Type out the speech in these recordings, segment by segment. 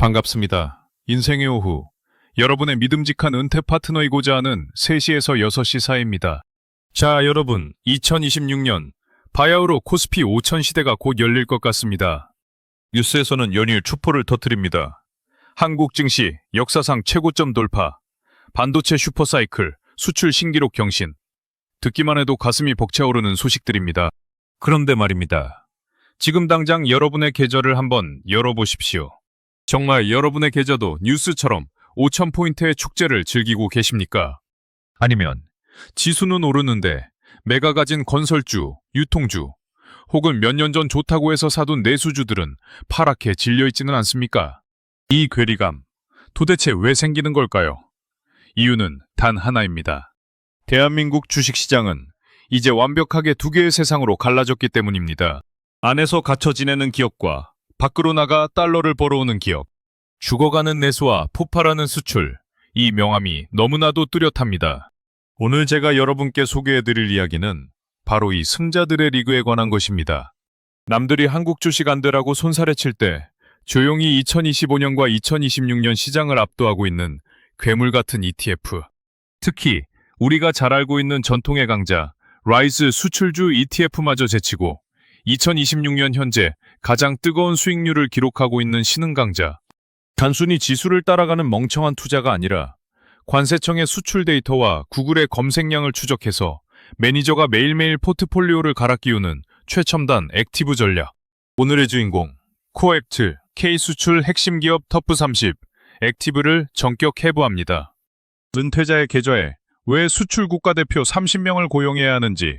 반갑습니다. 인생의 오후. 여러분의 믿음직한 은퇴 파트너이고자 하는 3시에서 6시 사이입니다. 자, 여러분. 2026년 바야흐로 코스피 5000 시대가 곧 열릴 것 같습니다. 뉴스에서는 연일 추포를 터뜨립니다. 한국 증시 역사상 최고점 돌파, 반도체 슈퍼사이클, 수출 신기록 경신. 듣기만 해도 가슴이 벅차오르는 소식들입니다. 그런데 말입니다. 지금 당장 여러분의 계좌를 한번 열어보십시오. 정말 여러분의 계좌도 뉴스처럼 5,000포인트의 축제를 즐기고 계십니까? 아니면 지수는 오르는데 매가 가진 건설주, 유통주, 혹은 몇 년 전 좋다고 해서 사둔 내수주들은 파랗게 질려있지는 않습니까? 이 괴리감, 도대체 왜 생기는 걸까요? 이유는 단 하나입니다. 대한민국 주식시장은 이제 완벽하게 두 개의 세상으로 갈라졌기 때문입니다. 안에서 갇혀 지내는 기업과 밖으로 나가 달러를 벌어오는 기업, 죽어가는 내수와 폭발하는 수출, 이 명암이 너무나도 뚜렷합니다. 오늘 제가 여러분께 소개해드릴 이야기는 바로 이 승자들의 리그에 관한 것입니다. 남들이 한국 주식 안 되라고 손살에 칠 때 조용히 2025년과 2026년 시장을 압도하고 있는 괴물 같은 ETF. 특히 우리가 잘 알고 있는 전통의 강자 라이즈 수출주 ETF마저 제치고 2026년 현재 가장 뜨거운 수익률을 기록하고 있는 신흥 강자. 단순히 지수를 따라가는 멍청한 투자가 아니라 관세청의 수출 데이터와 구글의 검색량을 추적해서 매니저가 매일매일 포트폴리오를 갈아 끼우는 최첨단 액티브 전략. 오늘의 주인공, 코액트 K수출 핵심 기업 터프 30 액티브를 전격 해부합니다. 은퇴자의 계좌에 왜 수출 국가대표 30명을 고용해야 하는지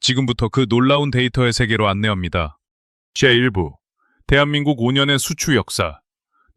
지금부터 그 놀라운 데이터의 세계로 안내합니다. 제1부 대한민국 5년의 수출 역사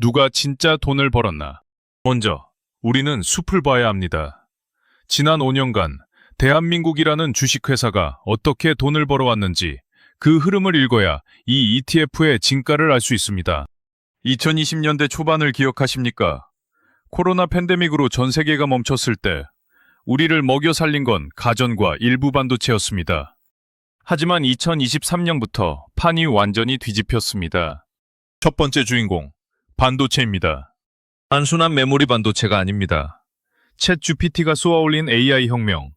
누가 진짜 돈을 벌었나? 먼저 우리는 숲을 봐야 합니다. 지난 5년간 대한민국이라는 주식회사가 어떻게 돈을 벌어왔는지 그 흐름을 읽어야 이 ETF의 진가를 알 수 있습니다. 2020년대 초반을 기억하십니까? 코로나 팬데믹으로 전 세계가 멈췄을 때 우리를 먹여 살린 건 가전과 일부 반도체였습니다. 하지만 2023년부터 판이 완전히 뒤집혔습니다. 첫 번째 주인공, 반도체입니다. 단순한 메모리 반도체가 아닙니다. 챗 GPT가 쏘아올린 AI 혁명,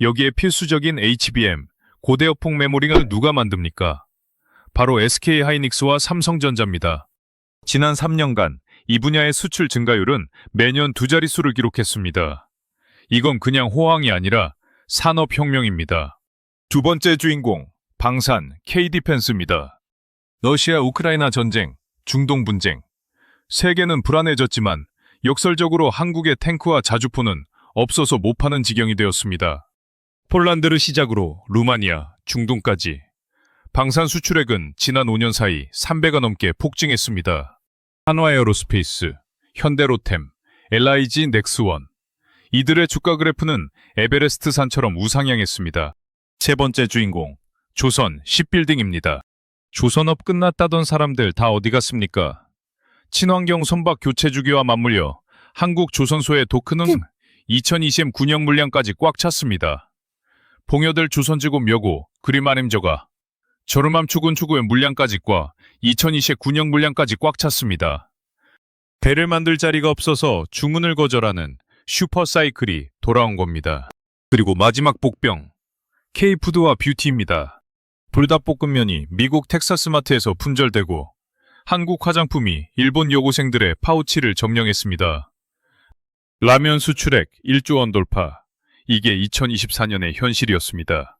여기에 필수적인 HBM, 고대역폭 메모리를 누가 만듭니까? 바로 SK 하이닉스와 삼성전자입니다. 지난 3년간 이 분야의 수출 증가율은 매년 두 자릿수를 기록했습니다. 이건 그냥 호황이 아니라 산업혁명입니다. 두 번째 주인공, 방산 K디펜스입니다. 러시아 우크라이나 전쟁, 중동 분쟁. 세계는 불안해졌지만 역설적으로 한국의 탱크와 자주포는 없어서 못 파는 지경이 되었습니다. 폴란드를 시작으로 루마니아, 중동까지 방산 수출액은 지난 5년 사이 3배가 넘게 폭증했습니다. 한화에어로스페이스, 현대로템, LIG 넥스원 이들의 주가 그래프는 에베레스트 산처럼 우상향했습니다. 세 번째 주인공, 조선 시빌딩입니다. 조선업 끝났다던 사람들 다 어디 갔습니까? 친환경 선박 교체 주기와 맞물려 한국 조선소의 도크는 2029년 물량까지 꽉 찼습니다. 봉여들 조선지구 묘고 그리마림저가 저렴함 추군 추구의 물량까지 꽉 2029년 물량까지 꽉 찼습니다. 배를 만들 자리가 없어서 주문을 거절하는 슈퍼사이클이 돌아온 겁니다. 그리고 마지막 복병 K푸드와 뷰티입니다. 불닭볶음면이 미국 텍사스 마트에서 품절되고 한국 화장품이 일본 여고생들의 파우치를 점령했습니다. 라면 수출액 1조 원 돌파. 이게 2024년의 현실이었습니다.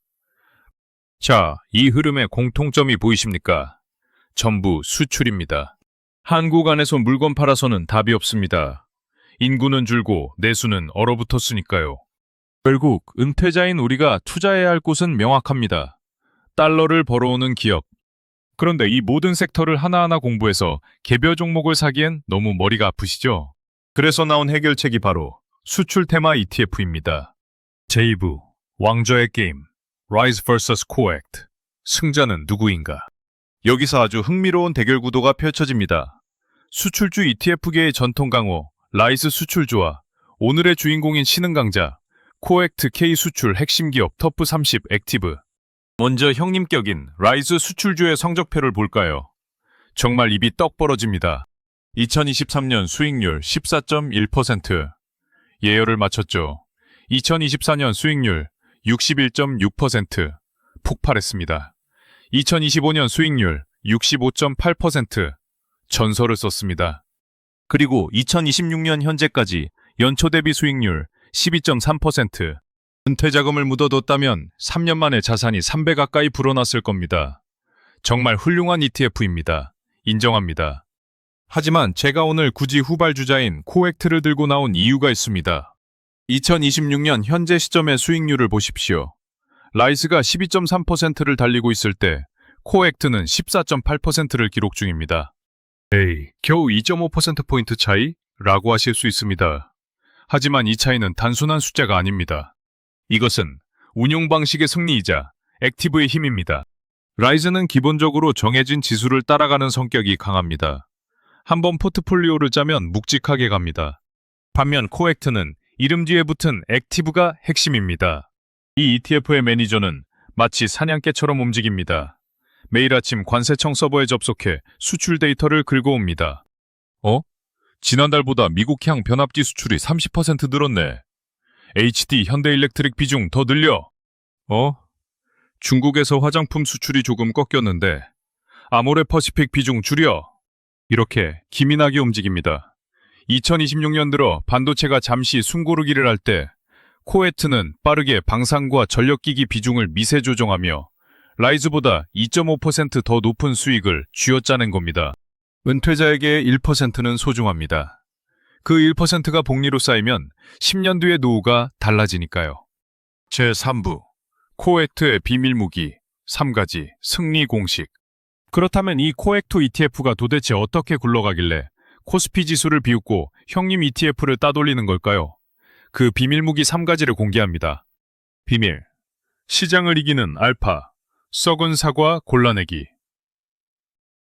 자, 이 흐름의 공통점이 보이십니까? 전부 수출입니다. 한국 안에서 물건 팔아서는 답이 없습니다. 인구는 줄고 내수는 얼어붙었으니까요. 결국 은퇴자인 우리가 투자해야 할 곳은 명확합니다. 달러를 벌어오는 기업. 그런데 이 모든 섹터를 하나하나 공부해서 개별 종목을 사기엔 너무 머리가 아프시죠? 그래서 나온 해결책이 바로 수출 테마 ETF입니다. 제2부 왕좌의 게임 Rise vs Coact 승자는 누구인가? 여기서 아주 흥미로운 대결 구도가 펼쳐집니다. 수출주 ETF계의 전통 강호 라이스 수출주와 오늘의 주인공인 신흥 강자 코액트 K 수출 핵심 기업 터프 30 액티브 먼저 형님 격인 라이즈 수출주의 성적표를 볼까요? 정말 입이 떡 벌어집니다. 2023년 수익률 14.1%. 예열을 마쳤죠. 2024년 수익률 61.6%. 폭발했습니다. 2025년 수익률 65.8%. 전설을 썼습니다. 그리고 2026년 현재까지 연초 대비 수익률 12.3%. 은퇴 자금을 묻어뒀다면 3년 만에 자산이 3배 가까이 불어났을 겁니다. 정말 훌륭한 ETF입니다. 인정합니다. 하지만 제가 오늘 굳이 후발주자인 코액트를 들고 나온 이유가 있습니다. 2026년 현재 시점의 수익률을 보십시오. 라이스가 12.3%를 달리고 있을 때 코액트는 14.8%를 기록 중입니다. 에이, 겨우 2.5%포인트 차이? 라고 하실 수 있습니다. 하지만 이 차이는 단순한 숫자가 아닙니다. 이것은 운용 방식의 승리이자 액티브의 힘입니다. 라이즈는 기본적으로 정해진 지수를 따라가는 성격이 강합니다. 한번 포트폴리오를 짜면 묵직하게 갑니다. 반면 코액트는 이름 뒤에 붙은 액티브가 핵심입니다. 이 ETF의 매니저는 마치 사냥개처럼 움직입니다. 매일 아침 관세청 서버에 접속해 수출 데이터를 긁어옵니다. 어? 지난달보다 미국향 변압기 수출이 30% 늘었네. HD 현대일렉트릭 비중 더 늘려. 어? 중국에서 화장품 수출이 조금 꺾였는데 아모레 퍼시픽 비중 줄여. 이렇게 기민하게 움직입니다. 2026년 들어 반도체가 잠시 숨고르기를 할 때 코에트는 빠르게 방산과 전력기기 비중을 미세 조정하며 라이즈보다 2.5%더 높은 수익을 쥐어짜는 겁니다. 은퇴자에게 1%는 소중합니다. 그 1%가 복리로 쌓이면 10년 뒤의 노후가 달라지니까요. 제3부 코액트의 비밀무기 3가지 승리 공식 그렇다면 이 코액트 ETF가 도대체 어떻게 굴러가길래 코스피 지수를 비웃고 형님 ETF를 따돌리는 걸까요? 그 비밀무기 3가지를 공개합니다. 비밀 시장을 이기는 알파 썩은 사과 골라내기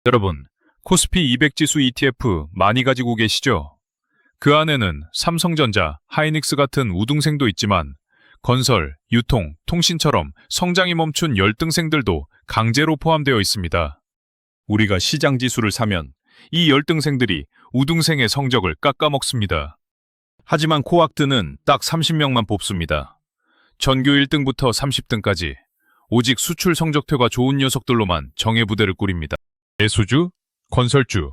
여러분 코스피 200 지수 ETF 많이 가지고 계시죠? 그 안에는 삼성전자, 하이닉스 같은 우등생도 있지만 건설, 유통, 통신처럼 성장이 멈춘 열등생들도 강제로 포함되어 있습니다. 우리가 시장 지수를 사면 이 열등생들이 우등생의 성적을 깎아먹습니다. 하지만 코악드는 딱 30명만 뽑습니다. 전교 1등부터 30등까지 오직 수출 성적표가 좋은 녀석들로만 정예 부대를 꾸립니다. 예수주, 건설주,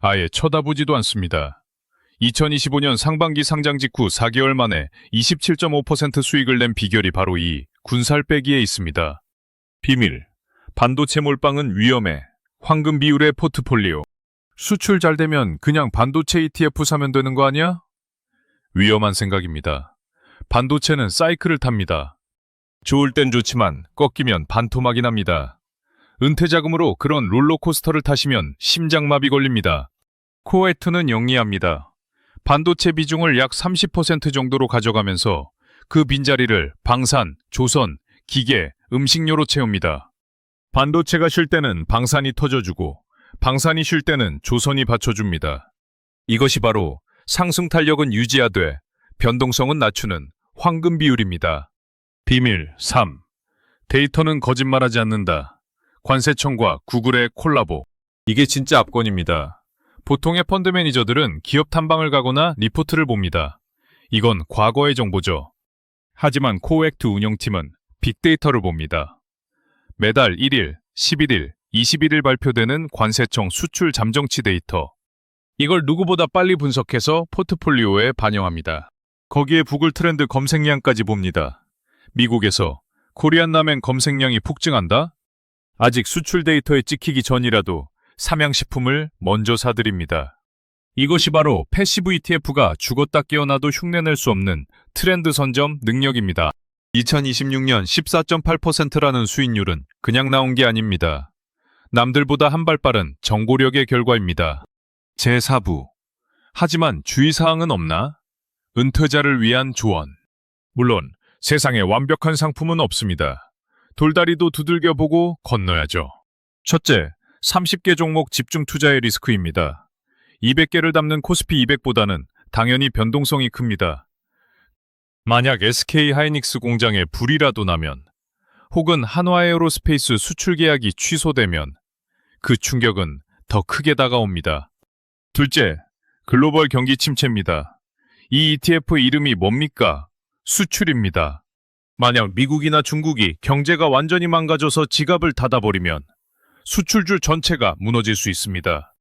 아예 쳐다보지도 않습니다. 2025년 상반기 상장 직후 4개월 만에 27.5% 수익을 낸 비결이 바로 이 군살 빼기에 있습니다. 비밀. 반도체 몰빵은 위험해. 황금 비율의 포트폴리오. 수출 잘 되면 그냥 반도체 ETF 사면 되는 거 아니야? 위험한 생각입니다. 반도체는 사이클을 탑니다. 좋을 땐 좋지만 꺾이면 반토막이 납니다. 은퇴 자금으로 그런 롤러코스터를 타시면 심장마비 걸립니다. 코에트는 영리합니다. 반도체 비중을 약 30% 정도로 가져가면서 그 빈자리를 방산, 조선, 기계, 음식료로 채웁니다. 반도체가 쉴 때는 방산이 터져주고 방산이 쉴 때는 조선이 받쳐줍니다. 이것이 바로 상승 탄력은 유지하되 변동성은 낮추는 황금 비율입니다. 비밀 3. 데이터는 거짓말하지 않는다. 관세청과 구글의 콜라보. 이게 진짜 압권입니다. 보통의 펀드 매니저들은 기업 탐방을 가거나 리포트를 봅니다. 이건 과거의 정보죠. 하지만 코액트 운영팀은 빅데이터를 봅니다. 매달 1일, 11일, 21일 발표되는 관세청 수출 잠정치 데이터. 이걸 누구보다 빨리 분석해서 포트폴리오에 반영합니다. 거기에 구글 트렌드 검색량까지 봅니다. 미국에서 코리안 라멘 검색량이 폭증한다? 아직 수출 데이터에 찍히기 전이라도 삼양식품을 먼저 사드립니다. 이것이 바로 패시브 ETF가 죽었다 깨어나도 흉내낼 수 없는 트렌드 선점 능력입니다. 2026년 14.8%라는 수익률은 그냥 나온 게 아닙니다. 남들보다 한 발 빠른 정보력의 결과입니다. 제4부. 하지만 주의사항은 없나? 은퇴자를 위한 조언. 물론 세상에 완벽한 상품은 없습니다. 돌다리도 두들겨 보고 건너야죠. 첫째, 30개 종목 집중 투자의 리스크입니다. 200개를 담는 코스피 200보다는 당연히 변동성이 큽니다. 만약 SK 하이닉스 공장에 불이라도 나면 혹은 한화에어로스페이스 수출 계약이 취소되면 그 충격은 더 크게 다가옵니다. 둘째, 글로벌 경기 침체입니다. 이 ETF 이름이 뭡니까? 수출입니다. 만약 미국이나 중국이 경제가 완전히 망가져서 지갑을 닫아버리면 수출주 전체가 무너질 수 있습니다.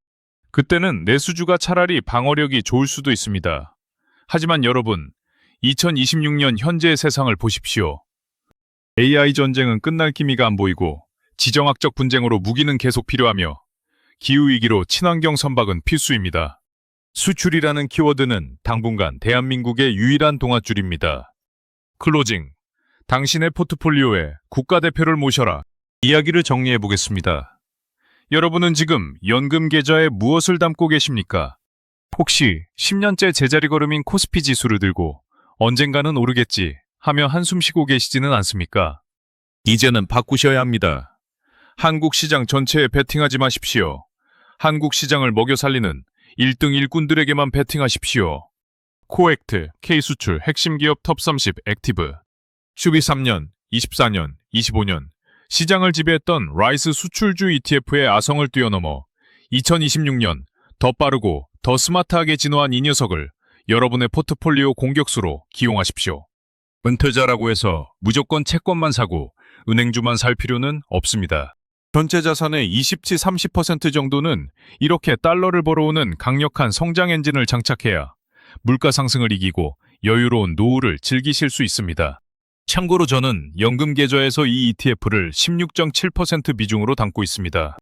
그때는 내수주가 차라리 방어력이 좋을 수도 있습니다. 하지만 여러분, 2026년 현재의 세상을 보십시오. AI 전쟁은 끝날 기미가 안 보이고 지정학적 분쟁으로 무기는 계속 필요하며 기후위기로 친환경 선박은 필수입니다. 수출이라는 키워드는 당분간 대한민국의 유일한 동아줄입니다. 클로징. 당신의 포트폴리오에 국가대표를 모셔라. 이야기를 정리해 보겠습니다. 여러분은 지금 연금 계좌에 무엇을 담고 계십니까? 혹시 10년째 제자리 걸음인 코스피 지수를 들고 언젠가는 오르겠지 하며 한숨 쉬고 계시지는 않습니까? 이제는 바꾸셔야 합니다. 한국 시장 전체에 베팅하지 마십시오. 한국 시장을 먹여 살리는 1등 일꾼들에게만 베팅하십시오. 코액트, K수출, 핵심 기업 톱30 액티브. 슈비 3년, 24년, 25년 시장을 지배했던 라이스 수출주 ETF의 아성을 뛰어넘어 2026년 더 빠르고 더 스마트하게 진화한 이 녀석을 여러분의 포트폴리오 공격수로 기용하십시오. 은퇴자라고 해서 무조건 채권만 사고 은행주만 살 필요는 없습니다. 전체 자산의 27, 30% 정도는 이렇게 달러를 벌어오는 강력한 성장 엔진을 장착해야 물가 상승을 이기고 여유로운 노후를 즐기실 수 있습니다. 참고로 저는 연금 계좌에서 이 ETF를 16.7% 비중으로 담고 있습니다.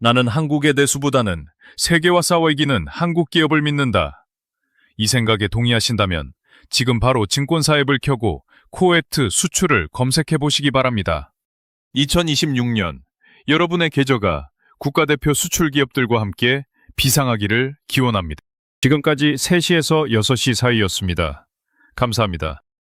나는 한국의 내수보다는 세계와 싸워 이기는 한국 기업을 믿는다. 이 생각에 동의하신다면 지금 바로 증권사 앱을 켜고 코에트 수출을 검색해 보시기 바랍니다. 2026년 여러분의 계좌가 국가대표 수출 기업들과 함께 비상하기를 기원합니다. 지금까지 3시에서 6시 사이였습니다. 감사합니다.